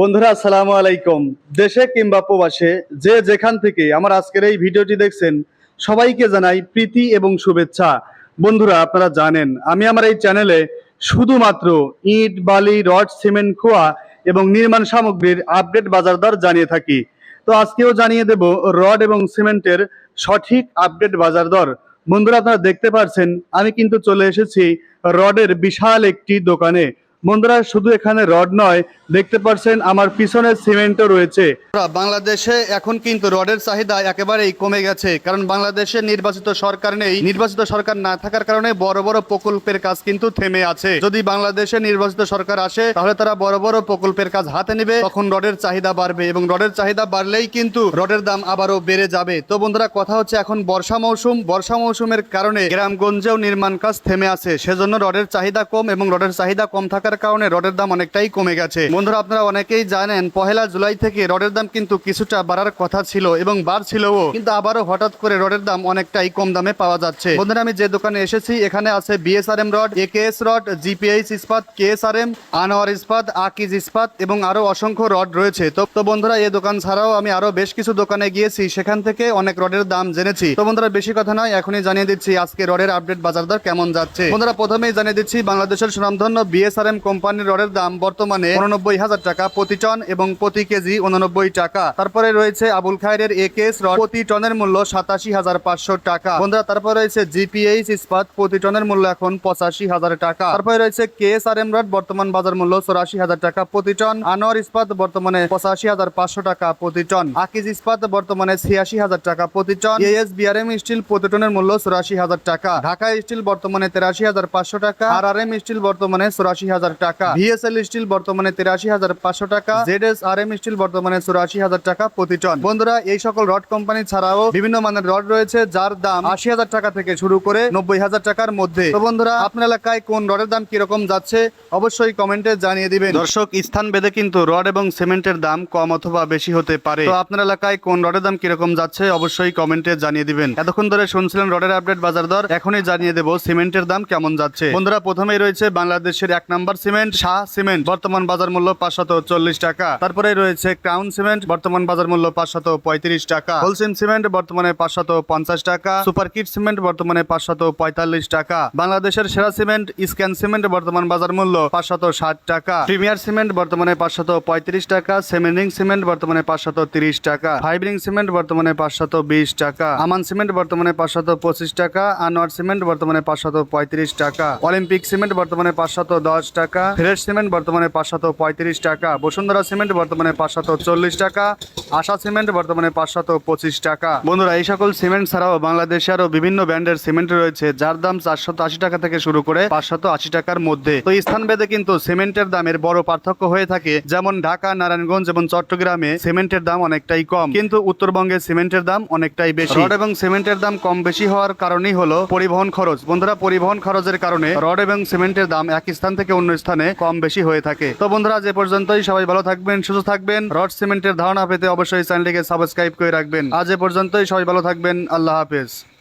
বন্ধুরা, আসসালামু আলাইকুম। দেশে কিংবা প্রবাসে যে যেখান থেকে আমার আজকের এই ভিডিওটি দেখছেন, সবাইকে জানাই প্রীতি এবং শুভেচ্ছা। বন্ধুরা, আপনারা জানেন, আমি আমার এই চ্যানেলে শুধুমাত্র ইট, বালি, রড, সিমেন্ট, খোয়া এবং নির্মাণ সামগ্রীর আপডেট বাজার দর জানিয়ে থাকি। তো আজকেও জানিয়ে দেব রড এবং সিমেন্টের সঠিক আপডেট বাজার দর। বন্ধুরা, আপনারা দেখতে পাচ্ছেন আমি কিন্তু চলে এসেছি রডের বিশাল একটি দোকানে। বন্ধুরা, শুধু এখানে রড নয়, দেখতে পাচ্ছেন আমার পিছনে সিমেন্টও রয়েছে। বাংলাদেশে এখন কিন্তু রডের চাহিদা একেবারেই কমে গেছে, কারণ বাংলাদেশে নির্বাচিত সরকার নেই। নির্বাচিত সরকার না থাকার কারণে বড় বড় প্রকল্পের কাজ কিন্তু থেমে আছে। যদি বাংলাদেশে নির্বাচিত সরকার আসে, তাহলে তারা বড় বড় প্রকল্পের কাজ হাতে নেবে, তখন রডের চাহিদা বাড়বে এবং রডের চাহিদা বাড়লেই কিন্তু রডের দাম আবারও বেড়ে যাবে। তো বন্ধুরা, কথা হচ্ছে এখন বর্ষা মৌসুম। বর্ষা মৌসুমের কারণে গ্রামগঞ্জেও নির্মাণ কাজ থেমে আছে, সেজন্য রডের চাহিদা কম এবং রডের চাহিদা কম থাকার কারণে রডের দাম অনেকটাই কমে গেছে। বন্ধুরা, আপনারা অনেকেই জানেন, পহেলা জুলাই থেকে রডের দাম কিন্তু কিছুটা বাড়ার কথা ছিল এবং বাড়ছিলও। কিন্তু আবারও হঠাৎ করে রডের দাম অনেকটাই কম দামে পাওয়া যাচ্ছে। বন্ধুরা, আমি যে দোকানে এসেছি, এখানে আছে BSRM rod AKS rod GPH ইস্পাত কেএসআরএম আনোয়ার ইস্পাত আকিজ ইস্পাত এবং আরও অসংখ্য রড রয়েছে। তো তো বন্ধুরা, এই দোকান ছাড়াও আমি আরও বেশ কিছু দোকানে গিয়েছি, সেখান থেকে অনেক রডের দাম জেনেছি। তো বন্ধুরা, বেশি কথা নয়, এখনই জানিয়ে দিচ্ছি আজকে রডের আপডেট বাজার দর কেমন যাচ্ছে। বন্ধুরা, প্রথমেই জানিয়ে দিচ্ছি, বাংলাদেশের সুনামধন্য বিএসআরএম কোম্পানির রডের দাম বর্তমানে উননব্বই হাজার টাকা প্রতি টন এবং প্রতি কেজি উননব্বই টাকা। তারপরে রয়েছে আবুল খায়ের একেস রড প্রতি টনের মূল্য সাতাশি হাজার পাঁচশো টাকা। বন্ধুরা, তারপরে রয়েছে জিপিএইচ ইস্পাত প্রতি টনের মূল্য এখন পঁচাশি হাজার টাকা। তারপরে রয়েছে কেএসআরএম রড বর্তমান বাজার মূল্য চৌরাশি হাজার টাকা প্রতি টন। আনোয়ার ইস্পাত বর্তমানে পঁচাশি হাজার পাঁচশো টাকা প্রতি টন। আকিজ ইস্পাত বর্তমানে ছিয়াশি হাজার টাকা প্রতি টন। এএস বিআরএম স্টিল প্রতি টনের মূল্য চৌরাশি হাজার টাকা। ঢাকা স্টিল বর্তমানে তেরাশি হাজার পাঁচশো টাকা। আর আর এম স্টিল বর্তমানে চৌরাশি হাজার টাকা। ভিএসএল স্টিল বর্তমানে তেরাশি হাজার পাঁচশো টাকা Z S R M steel বর্তমানে চৌরাশি হাজার টাকা প্রতি টন। বন্ধুরা এই সকল রড কোম্পানি ছাড়াও বিভিন্ন মানের রড রয়েছে যার দাম আশি হাজার টাকা থেকে শুরু করে নব্বই হাজার টাকার মধ্যে। তো বন্ধুরা আপনার এলাকায় কোন রডের দাম কীরকম যাচ্ছে অবশ্যই কমেন্টে জানিয়ে দিবেন। দর্শক স্থান ভেদে কিন্তু রড এবং সিমেন্টের দাম কম অথবা বেশি হতে পারে। তো আপনার এলাকায় কোন রডের দাম কীরকম যাচ্ছে অবশ্যই কমেন্টে জানিয়ে দিবেন। এতক্ষণ ধরে শুনছিলেন রডের আপডেট বাজার দর এখনই জানিয়ে দেবো সিমেন্টের দাম কেমন যাচ্ছে। বন্ধুরা প্রথমেই রয়েছে বাংলাদেশের এক নাম্বার সিমেন্ট, শাহ সিমেন্ট, বর্তমান বাজার মূল্য পাঁচশত চল্লিশ টাকা। তারপরে রয়েছে ক্রাউন সিমেন্ট, বর্তমান বাজার মূল্য পাঁচশত পঁয়ত্রিশ টাকা। হোলসেম সিমেন্ট, বর্তমানে পাঁচশত পঞ্চাশ টাকা। সুপার কিট সিমেন্ট, বর্তমানে পাঁচশত পঁয়তাল্লিশ টাকা। বাংলাদেশের সেরা সিমেন্ট, স্ক্যান সিমেন্ট, বর্তমান বাজার মূল্য পাঁচশত ষাট টাকা। প্রিমিয়ার সিমেন্ট, বর্তমানে পাঁচশত পঁয়ত্রিশ টাকা। সেমেন্ডিং সিমেন্ট, বর্তমানে পাঁচশত তিরিশ টাকা। ফাইব্রিং সিমেন্ট, বর্তমানে পাঁচশত বিশ টাকা। আমান সিমেন্ট, বর্তমানে পাঁচশত পঁচিশ টাকা। আনোয়ার সিমেন্ট, বর্তমানে পাঁচশত পঁয়ত্রিশ টাকা। অলিম্পিক সিমেন্ট, বর্তমানে পাঁচশত দশ টাকা। ফ্রেশ সিমেন্ট বর্তমানে পাঁচশত পঁয়ত্রিশ টাকা। বসুন্ধরা সিমেন্ট বর্তমানে পাঁচশত চল্লিশ টাকা। আশা সিমেন্ট বর্তমানে পাঁচশত পঁচিশ টাকা। বন্ধুরা, এই সকল সিমেন্ট ছাড়াও বাংলাদেশে আরও বিভিন্ন ব্র্যান্ডের সিমেন্ট রয়েছে, যার দাম চারশত আশি টাকা থেকে শুরু করে পাঁচশত আশি টাকার মধ্যে। তো স্থান ভেদে কিন্তু সিমেন্টের দামের বড় পার্থক্য হয়ে থাকে। যেমন ঢাকা, নারায়ণগঞ্জ এবং চট্টগ্রামে সিমেন্টের দাম অনেকটাই কম। কিন্তু উত্তরবঙ্গে সিমেন্টের দাম অনেকটাই বেশি। রড এবং সিমেন্টের দাম কম বেশি হওয়ার কারণেই হলো পরিবহন খরচ। বন্ধুরা, পরিবহন খরচের কারণে রড এবং সিমেন্টের দাম এক স্থান থেকে অন্য স্থানে কম বেশি হয়ে থাকে। তো বন্ধুরা যে পর্যন্তই। সবাই ভালো থাকবেন, সুস্থ থাকবেন। রড সিমেন্টের ধারণা পেতে অবশ্যই চ্যানেলটিকে সাবস্ক্রাইব করে রাখবেন। আজ এ পর্যন্তই। সবাই ভালো থাকবেন। আল্লাহ হাফেজ।